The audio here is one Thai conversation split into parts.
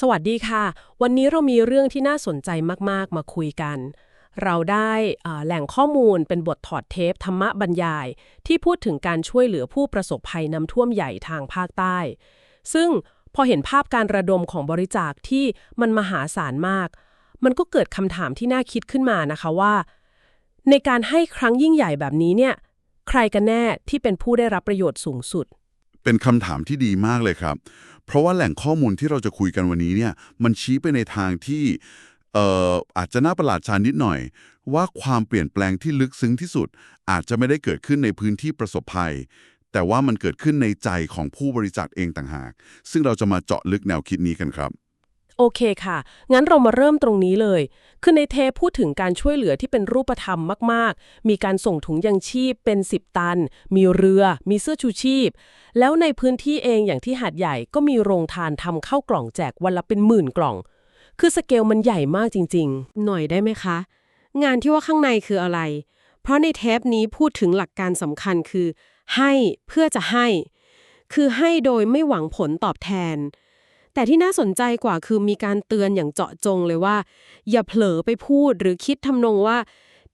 สวัสดีค่ะ วันนี้เรามีเรื่องที่น่าสนใจมาก ๆ มาคุยกัน เราได้แหล่งข้อมูลเป็นบทถอดเทปธรรมบรรยาย ที่พูดถึงการช่วยเหลือผู้ประสบภัยน้ำท่วมใหญ่ทางภาคใต้ ซึ่งพอเห็นภาพการระดมของบริจาคที่มันมหาศาลมาก มันก็เกิดคำถามที่น่าคิดขึ้นมานะคะว่า ในการให้ครั้งยิ่งใหญ่แบบนี้เนี่ย ใครกันแน่ที่เป็นผู้ได้รับประโยชน์สูงสุด เป็นคำถามที่ดีมากเลยครับ เพราะว่าแหล่งข้อมูลที่เราจะคุยกันวันนี้เนี่ย มันชี้ไปในทางที่เอ่ออาจจะน่าประหลาดใจนิดหน่อย ว่าความเปลี่ยนแปลงที่ลึกซึ้งที่สุด อาจจะไม่ได้เกิดขึ้นในพื้นที่ประสบภัย แต่ว่ามันเกิดขึ้นในใจของผู้บริจาคเองต่างหาก ซึ่งเราจะมาเจาะลึกแนวคิดนี้กันครับ โอเคค่ะ งั้นเรามาเริ่มตรงนี้เลย คือในเทปพูดถึงการช่วยเหลือที่เป็นรูปธรรมมาก ๆ มีการส่งถุงยังชีพเป็น 10 ตัน มีเรือ มีเสื้อชูชีพ แล้วในพื้นที่เองอย่างที่หาดใหญ่ก็มีโรงทานทำข้าวกล่องแจกวันละเป็นหมื่นกล่อง คือสเกลมันใหญ่มากจริง ๆ หน่อยได้ไหมคะ งานที่ว่าข้างในคืออะไร เพราะในเทปนี้พูดถึงหลักการสำคัญคือ ให้เพื่อจะให้ คือให้โดยไม่หวังผลตอบแทน แต่ที่น่าสนใจกว่าคือมีการเตือนอย่างเจาะจงเลยว่า อย่าเผลอไปพูดหรือคิดทำนองว่า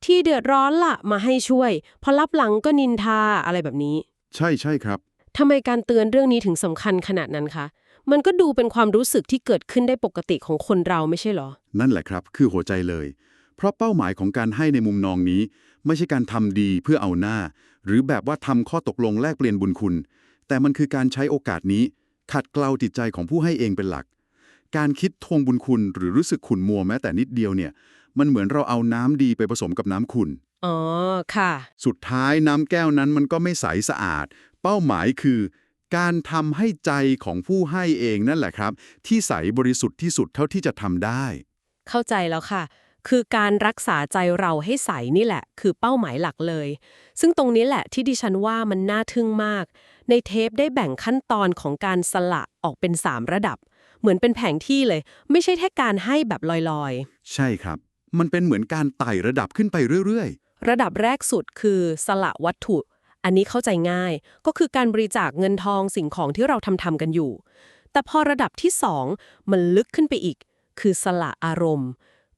ที่เดือดร้อนละมาให้ช่วย พอรับหลังก็นินทาอะไรแบบนี้ ใช่ใช่ครับทำไมการเตือนเรื่องนี้ถึงสำคัญขนาดนั้นคะมันก็ดูเป็นความรู้สึกที่เกิดขึ้นได้ปกติของคนเราไม่ใช่เหรอ นั่นแหละครับ คือหัวใจเลย เพราะเป้าหมายของการให้ในมุมนองนี้ ไม่ใช่การทำดีเพื่อเอาหน้า หรือแบบว่าทำข้อตกลงแลกเปลี่ยนบุญคุณ แต่มันคือการใช้โอกาสนี้ ขัดเกลาจิตใจของผู้ให้เองเป็นหลัก การคิดทวงบุญคุณหรือรู้สึกขุ่นมัวแม้แต่นิดเดียวเนี่ย มันเหมือนเราเอาน้ำดีไปผสมกับน้ำขุ่นอ๋อ ค่ะ สุดท้ายน้ำแก้วนั้นมันก็ไม่ใสสะอาด เป้าหมายคือ การทำให้ใจของผู้ให้เองนั่นแหละครับ ที่ใสบริสุทธิ์ที่สุดเท่าที่จะทำได้ เข้าใจแล้วค่ะ คือการรักษาใจเราให้ใสนี่แหละ คือเป้าหมายหลักเลย ซึ่งตรงนี้แหละที่ดิฉันว่ามันน่าทึ่งมาก ในเทปได้แบ่งขั้นตอนของการสละออกเป็น 3 ระดับ เหมือนเป็นแผงที่เลย ไม่ใช่แค่การให้แบบลอยใช่ครับ มันเป็นเหมือนการไต่ระดับขึ้นไปเรื่อยๆ ระดับแรกสุดคือสละวัตถุ อันนี้เข้าใจง่าย ก็คือการบริจาคเงินทองสิ่งของที่เราทำทำกันอยู่ แต่พอระดับที่2มันลึกขึ้นไปอีก คือสละอารมณ์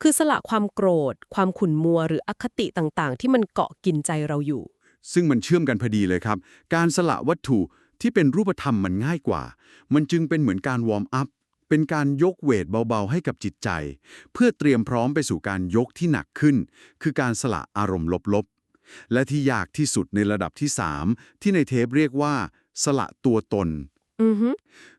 คือสละความโกรธ ความขุ่นมัวหรืออคติต่างๆ ที่มันเกาะกินใจเราอยู่ๆ ซึ่งมันเชื่อมกันพอดีเลยครับ การสละวัตถุที่เป็นรูปธรรมมันง่ายกว่า มันจึงเป็นเหมือนการวอร์มอัพ เป็นการยกเวทเบาๆ ให้กับจิตใจ เพื่อเตรียมพร้อมไปสู่การยกที่หนักขึ้น คือการสละอารมณ์ลบๆ และที่ยากที่สุดในระดับที่ 3 ที่ในเทปเรียกว่า สละตัวตนอือฮึ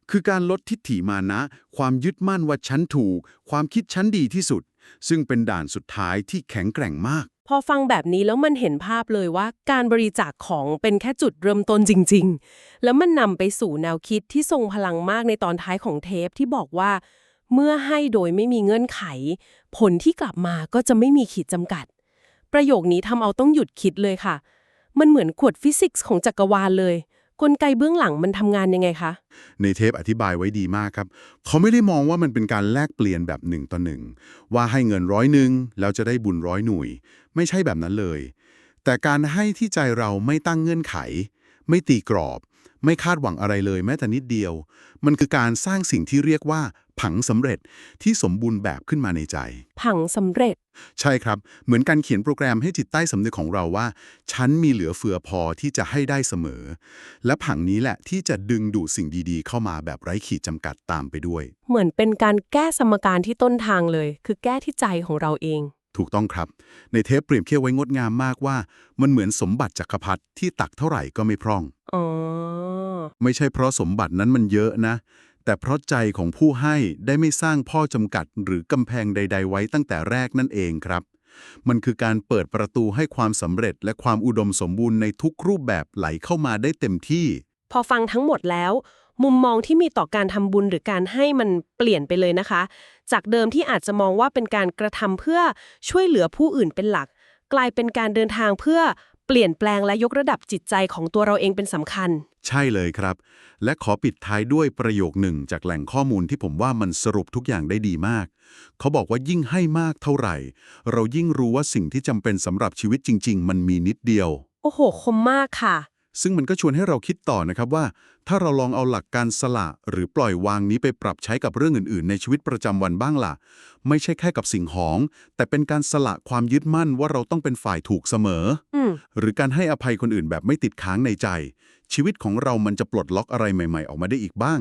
คือการลดทิฏฐิมานะ ความยึดมั่นว่าฉันถูก ความคิดฉันดีที่สุด ซึ่งเป็นด่านสุดท้ายที่แข็งแกร่งมาก พอฟังแบบนี้แล้วมันเห็นภาพเลยว่าการบริจาคของเป็นแค่จุดเริ่มต้นจริง ๆ แล้วมันนำไปสู่แนวคิดที่ทรงพลังมากในตอนท้ายของเทปที่บอกว่า เมื่อให้โดยไม่มีเงื่อนไข ผลที่กลับมาก็จะไม่มีขีดจำกัด ประโยคนี้ทำเอาต้องหยุดคิดเลยค่ะ มันเหมือนขวดฟิสิกส์ของจักรวาลเลย กลไกเบื้องหลังมันทำงานยังไงคะ ในเทปอธิบายไว้ดีมากครับ เขาไม่ได้มองว่ามันเป็นการแลกเปลี่ยนแบบหนึ่งต่อหนึ่ง ว่าให้เงินร้อยหนึ่งแล้วจะได้บุญร้อยหน่วย ไม่ใช่แบบนั้นเลย แต่การให้ที่ใจเราไม่ตั้งเงื่อนไข ไม่ตีกรอบ ไม่คาดหวังอะไรเลยแม้แต่นิดเดียว มันคือการสร้างสิ่งที่เรียกว่า ผังสำเร็จที่สมบูรณ์แบบขึ้นมาในใจ ผังสำเร็จ ใช่ครับ เหมือนการเขียนโปรแกรมให้จิตใต้สำนึกของเราว่า ฉันมีเหลือเฟือพอที่จะให้ได้เสมอ และผังนี้แหละที่จะดึงดูดสิ่งดีๆ เข้ามาแบบไร้ขีดจำกัดตามไปด้วย เหมือนเป็นการแก้สมการที่ต้นทางเลย คือแก้ที่ใจของเราเองถูกต้องครับ ในเทปเปรียบเทียบไว้งดงามมากว่า มันเหมือนสมบัติจักรพรรดิที่ตักเท่าไหร่ก็ไม่พร่อง อ๋อ ไม่ใช่เพราะสมบัตินั้นมันเยอะนะ แต่เพราะใจของผู้ให้ได้ไม่สร้างพ่อจำกัดหรือกำแพงใด ๆ ไว้ตั้งแต่แรกนั่นเองครับ มันคือการเปิดประตูให้ความสำเร็จและความอุดมสมบูรณ์ในทุกรูปแบบไหลเข้ามาได้เต็มที่ พอฟังทั้งหมดแล้ว มุมมองที่มีต่อการทำบุญหรือการให้มันเปลี่ยนไปเลยนะคะ จากเดิมที่อาจจะมองว่าเป็นการกระทำเพื่อช่วยเหลือผู้อื่นเป็นหลัก กลายเป็นการเดินทางเพื่อเปลี่ยนแปลงและยกระดับจิตใจของตัวเราเองเป็นสำคัญ ใช่เลยครับ และขอปิดท้ายด้วยประโยคหนึ่งจากแหล่งข้อมูลที่ผมว่ามันสรุปทุกอย่างได้ดีมาก เขาบอกว่ายิ่งให้มากเท่าไหร่ เรายิ่งรู้ว่าสิ่งที่จำเป็นสำหรับชีวิตจริง ๆ มันมีนิดเดียว โอ้โห คมมากค่ะ ซึ่งมันก็ชวนให้เราคิดต่อนะครับว่า ถ้าเราลองเอาหลักการสละหรือปล่อยวางนี้ไปปรับใช้กับเรื่องอื่นๆ ในชีวิตประจำวันบ้างล่ะ ไม่ใช่แค่กับสิ่งของ แต่เป็นการสละความยึดมั่นว่าเราต้องเป็นฝ่ายถูกเสมออืมหรือการให้อภัยคนอื่นแบบไม่ติดค้างในใจ ชีวิตของเรามันจะปลดล็อกอะไรใหม่ ๆ ออกมาได้อีกบ้าง